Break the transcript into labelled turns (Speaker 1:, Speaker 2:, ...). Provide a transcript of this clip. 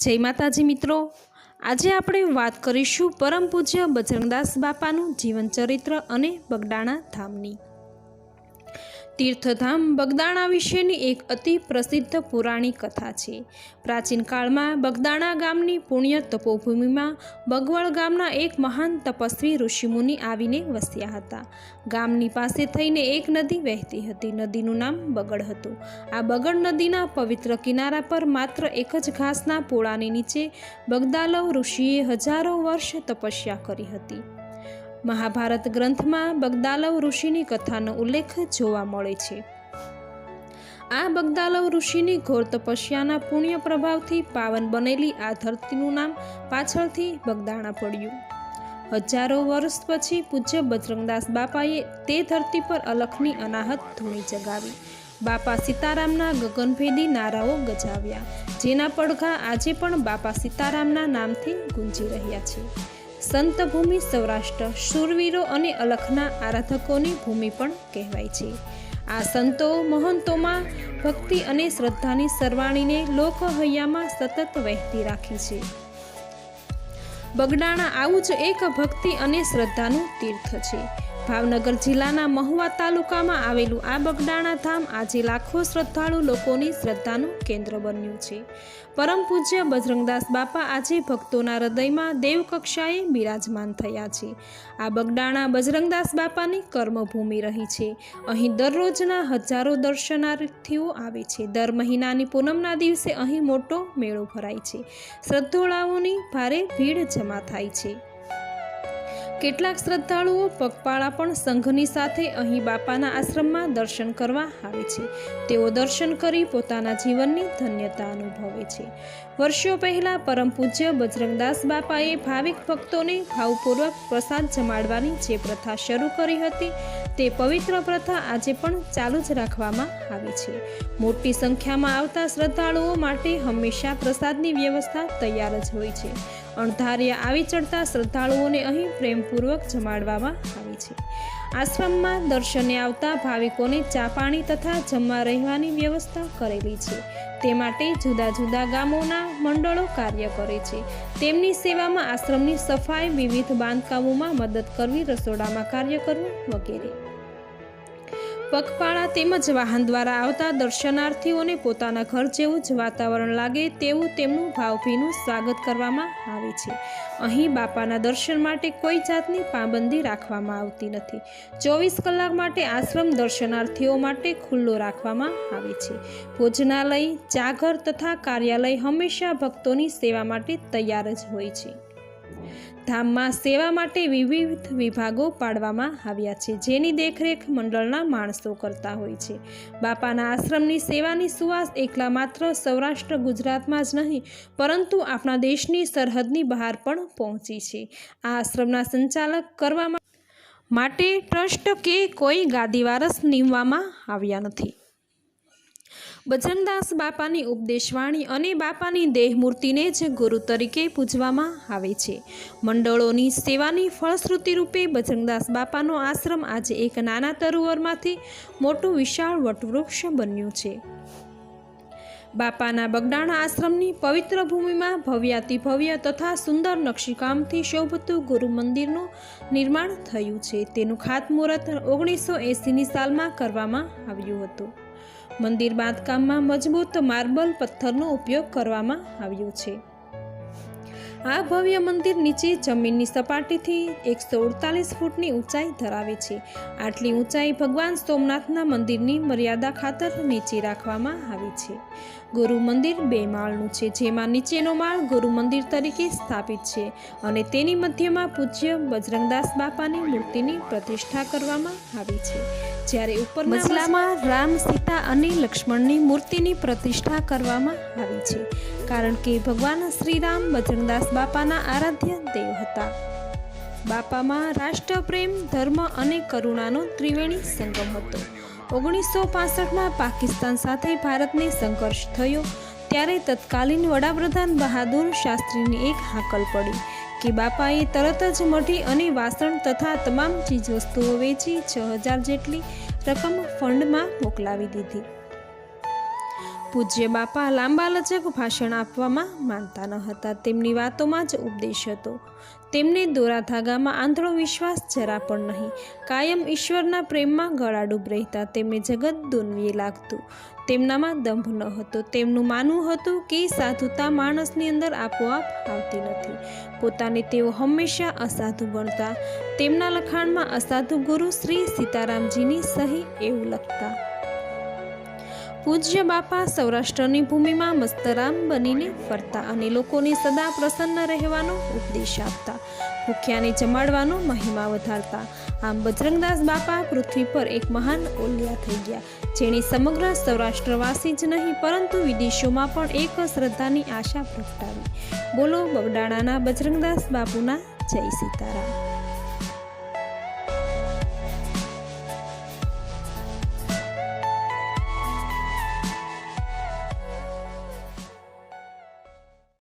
Speaker 1: જય માતાજી મિત્રો. આજે આપણે વાત કરીશું પરમ પૂજ્ય બજરંગદાસ બાપાનું જીવન ચરિત્ર અને બગડાણા ધામની. તીર્થધામ બગદાણા વિશેની એક અતિ પ્રસિદ્ધ પુરાણી કથા છે. પ્રાચીન કાળમાં બગદાણા ગામની પુણ્ય તપોભૂમિમાં બગવળ ગામના એક મહાન તપસ્વી ઋષિમુનિ આવીને વસ્યા હતા. ગામની પાસે થઈને એક નદી વહેતી હતી. નદીનું નામ બગડ હતું. આ બગડ નદીના પવિત્ર કિનારા પર માત્ર એક જ ઘાસના પોળાની નીચે બગદાલવ ઋષિએ હજારો વર્ષ તપસ્યા કરી હતી. મહાભારત ગ્રંથમાં બગદાલવ ઋષિની કથાનો ઉલ્લેખ જોવા મળે છે. આ બગદાલવ ઋષિની ઘોર તપસ્યાના પુણ્ય પ્રભાવથી પાવન બનેલી આ ધરતીનું નામ પાછળથી બગદાણા પડ્યું. હજારો વર્ષ પછી પૂજ્ય બજરંગદાસ બાપાએ તે ધરતી પર અલખની અનાહત ધૂણી જગાવી. બાપા સીતારામના ગગનભેદી નારાઓ ગજાવ્યા, જેના પડઘા આજે પણ બાપા સીતારામના નામથી ગુંજી રહ્યા છે. સંત ભૂમિ સૌરાષ્ટ્ર, શૂરવીરો અને અલખના આરાધકોની ભૂમિ પણ કહેવાય છે. આ સંતો મહંતોમાં ભક્તિ અને શ્રદ્ધાની સરવાણીને લોકહૈયામાં સતત વહેતી રાખી છે. બગડાણા આવું જ એક ભક્તિ અને શ્રદ્ધાનું તીર્થ છે. ભાવનગર જિલ્લાના મહુવા તાલુકામાં આવેલું આ બગડાણા ધામ આજે લાખો શ્રદ્ધાળુ લોકોની શ્રદ્ધાનું કેન્દ્ર બન્યું છે. પરમ પૂજ્ય બજરંગદાસ બાપા આજે ભક્તોના હૃદયમાં દેવકક્ષાએ બિરાજમાન થયા છે. આ બગડાણા બજરંગદાસ બાપાની કર્મભૂમિ રહી છે. અહીં દરરોજના હજારો દર્શનાર્થીઓ આવે છે. દર મહિનાની પૂનમના દિવસે અહીં મોટો મેળો ભરાય છે. શ્રદ્ધાળુઓની ભારે ભીડ જમા થાય છે. કેટલાક શ્રદ્ધાળુઓ પગપાળા પણ સંઘની સાથે અહીં બાપાના આશ્રમમાં દર્શન કરવા આવે છે. તેઓ દર્શન કરી પોતાના જીવનની ધન્યતા અનુભવે છે. વર્ષો પહેલાં પરમ પૂજ્ય બજરંગદાસ બાપાએ ભાવિક ભક્તોને ભાવપૂર્વક પ્રસાદ જમાડવાની જે પ્રથા શરૂ કરી હતી, તે પવિત્ર પ્રથા આજે પણ ચાલુ જ રાખવામાં આવે છે. મોટી સંખ્યામાં આવતા શ્રદ્ધાળુઓ માટે હંમેશા પ્રસાદની વ્યવસ્થા તૈયાર જ હોય છે. અણધાર્યા આવી ચડતા શ્રદ્ધાળુઓને અહીં પ્રેમપૂર્વક જમાડવામાં આવે છે. આશ્રમમાં દર્શને આવતા ભાવિકોને ચા પાણી તથા જમવા રહેવાની વ્યવસ્થા કરેલી છે. તે માટે જુદા જુદા ગામોના મંડળો કાર્ય કરે છે. તેમની સેવામાં આશ્રમની સફાઈ, વિવિધ બાંધકામોમાં મદદ કરવી, રસોડામાં કાર્ય કરવું વગેરે. પગપાળા તેમજ વાહન દ્વારા આવતા દર્શનાર્થીઓને પોતાના ઘર જેવું જ વાતાવરણ લાગે તેવું તેમનું ભાવભીનું સ્વાગત કરવામાં આવે છે. અહીં બાપાના દર્શન માટે કોઈ જાતની પાબંદી રાખવામાં આવતી નથી. ચોવીસ કલાક માટે આશ્રમ દર્શનાર્થીઓ માટે ખુલ્લો રાખવામાં આવે છે. ભોજનાલય, જાગર તથા કાર્યાલય હંમેશા ભક્તોની સેવા માટે તૈયાર જ હોય છે. ધામમાં સેવા માટે વિવિધ વિભાગો પાડવામાં આવ્યા છે, જેની દેખરેખ મંડળના માણસો કરતા હોય છે. બાપાના આશ્રમની સેવાની સુવાસ એકલા માત્ર સૌરાષ્ટ્ર ગુજરાતમાં જ નહીં, પરંતુ આપણા દેશની સરહદની બહાર પણ પહોંચી છે. આ આશ્રમના સંચાલક કરવા માટે ટ્રસ્ટ કે કોઈ ગાદીવારસ નીમવામાં આવ્યા નથી. બજરંગદાસ બાપાની ઉપદેશવાણી અને બાપાની દેહમૂર્તિને જ ગુરુ તરીકે પૂજવામાં આવે છે. મંડળોની સેવાની ફળશ્રુતિ રૂપે બજરંગદાસ બાપાનો આશ્રમ આજે એક નાના તરુવરમાંથી મોટું વિશાળ વટવૃક્ષ બન્યું છે. બાપાના બગડાણા આશ્રમની પવિત્ર ભૂમિમાં ભવ્યાતિભવ્ય તથા સુંદર નકશીકામથી શોભતું ગુરુ મંદિરનું નિર્માણ થયું છે. તેનું ખાતમુહૂર્ત ઓગણીસો એંસીની સાલમાં કરવામાં આવ્યું હતું. મંદિર બાંધકામમાં મજબૂત માર્બલ પથ્થરનો ઉપયોગ કરવામાં આવ્યો છે. આ ભવ્ય મંદિર નીચે જમીનની સપાટીથી એકસો અડતાલીસ ફૂટની ઊંચાઈ ધરાવે છે. આટલી ઊંચાઈ ભગવાન સોમનાથના મંદિરની મર્યાદા ખાતર નીચે રાખવામાં આવી છે. ગુરુ મંદિર બે માળનું છે, જેમાં નીચેનો માળ ગુરુ મંદિર તરીકે સ્થાપિત છે અને તેની મધ્યમાં પૂજ્ય બજરંગદાસ બાપાની મૂર્તિની પ્રતિષ્ઠા કરવામાં આવી છે. જ્યારે ઉપર મસલામાં રામ સીતા અને લક્ષ્મણની મૂર્તિની પ્રતિષ્ઠા કરવામાં આવી છે કારણ કે ભગવાન શ્રીરામ બજરંગદાસ બાપાના આરાધ્ય દેવ હતા. બાપામાં રાષ્ટ્રપ્રેમ ધર્મ અને કરુણાનો ત્રિવેણી સંગમ હતો. ઓગણીસો પાસઠમાં પાકિસ્તાન સાથે ભારતને સંઘર્ષ થયો ત્યારે તત્કાલીન વડાપ્રધાન બહાદુર શાસ્ત્રીની એક હાકલ પડી. કે બાપાએ તરત જ મઠી અને વાસણ તથા તમામ ચીજવસ્તુઓ વેચી છ હજાર જેટલી રકમ ફંડમાં મોકલાવી દીધી. પૂજ્ય બાપા લાંબા લચક ભાષણ આપવામાં માનતા ન હતા. તેમની વાતોમાં જ ઉપદેશ હતો. તેમને દોરા ધાગામાં આંધળો વિશ્વાસ જરા પણ નહીં. કાયમ ઈશ્વરના પ્રેમમાં ગળાડૂબ રહેતા તેમને જગત દુન્વીએ લાગતું. તેમનામાં દંભ ન હતો. તેમનું માનવું હતું કે સાધુતા માણસની અંદર આપોઆપ આવતી નથી. પોતાને તેઓ હંમેશા અસાધુ ગણતા. તેમના લખાણમાં અસાધુ ગુરુ શ્રી સીતારામજીની સહી એવું લખતા. પૂજ્ય બાપા સૌરાષ્ટ્રની ભૂમિમાં મસ્તરામ બનીને ફરતા અને લોકોને સદા પ્રસન્ન રહેવાનો ઉપદેશ આપતા, ભૂખ્યાને જમાડવાનો મહિમા વધારતા. આમ બજરંગદાસ બાપા પૃથ્વી પર એક મહાન ઓલિયા થઈ ગયા, જેણે સમગ્ર સૌરાષ્ટ્રવાસી જ નહીં, પરંતુ વિદેશોમાં પણ એક શ્રદ્ધાની આશા પ્રગટાવી. બોલો બગડાણાના બજરંગદાસ બાપુના જય સીતારામ.